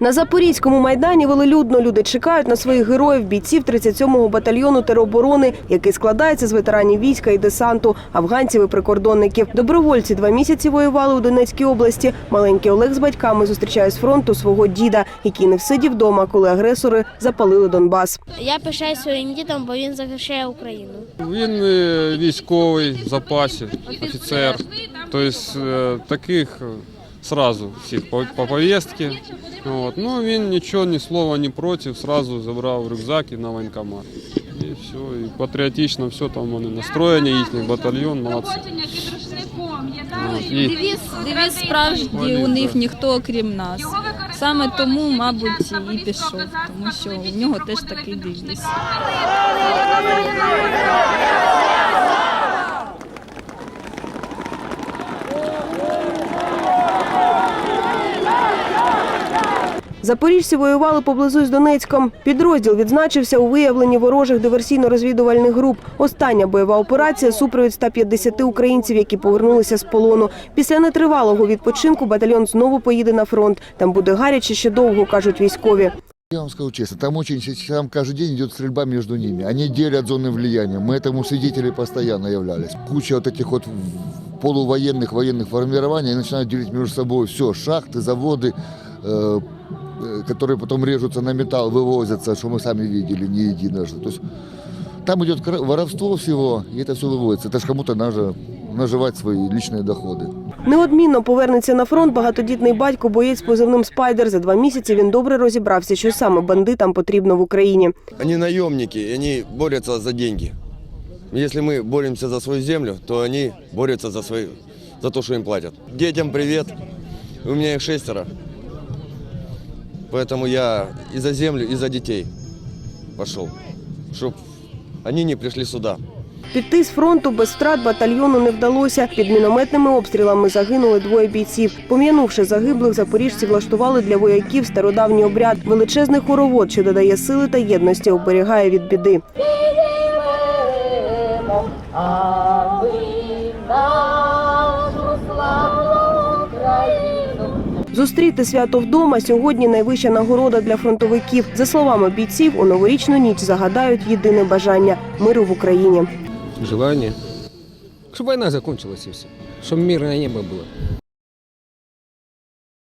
На Запорізькому майдані велелюдно люди чекають на своїх героїв бійців 37-го батальйону тероборони, який складається з ветеранів війська і десанту, афганців і прикордонників. Добровольці два місяці воювали у Донецькій області. Маленький Олег з батьками зустрічає з фронту свого діда, який не всидів вдома, коли агресори запалили Донбас. Я пишаю своїм дідом, бо він захищає Україну. Він е, військовий в запасі, офіцер. Тобто е, таких сразу всіх по, по повістці. От. Ну він нічого, ні слова, ні проти, сразу забрав рюкзак і на воєнкомат. І все, і патріотично, все там вони настроєні, їхній батальйон, молодці. От. І Девіз, справжній у них ніхто окрім нас. Саме тому, мабуть, і пішов, тому що у нього теж такий девіз. Запоріжці воювали поблизу з Донецьком. Підрозділ відзначився у виявленні ворожих диверсійно-розвідувальних груп. Остання бойова операція – супровід 150 українців, які повернулися з полону. Після нетривалого відпочинку батальйон знову поїде на фронт. Там буде гаряче ще довго, кажуть військові. Я вам скажу честно, там очень, там каждый день идет стрельба между ними. Они делят зоны влияния. Мы этому свидетели постоянно являлись. Куча вот этих вот полувоенных, военных формирований они начинают делить между собой все, шахты, заводы, э, э, которые потом режутся на металл, вывозятся, что мы сами видели не единожды. То есть там идет кра- воровство всего, и это все выводится. Это же кому-то надо наживать свои личные доходы. Неодмінно повернеться на фронт багатодітний батько, боєць з позивним «Спайдер». За два місяці він добре розібрався, що саме бандитам потрібно в Україні. Они наемники, и они борются за деньги. Если мы боремся за свою землю, то они борются за, свои, за то, что им платят. Детям привет. У меня их шестеро. Поэтому я и за землю, и за детей пошел. Чтобы они не пришли сюда. Піти з фронту без втрат батальйону не вдалося. Під мінометними обстрілами загинули двоє бійців. Пом'янувши загиблих, запоріжці влаштували для вояків стародавній обряд. Величезний хоровод, що додає сили та єдності, оберігає від біди. Зустріти свято вдома сьогодні найвища нагорода для фронтовиків. За словами бійців, у новорічну ніч загадають єдине бажання миру в Україні. желание, чтобы война закончилась и все, чтобы мирное небо было.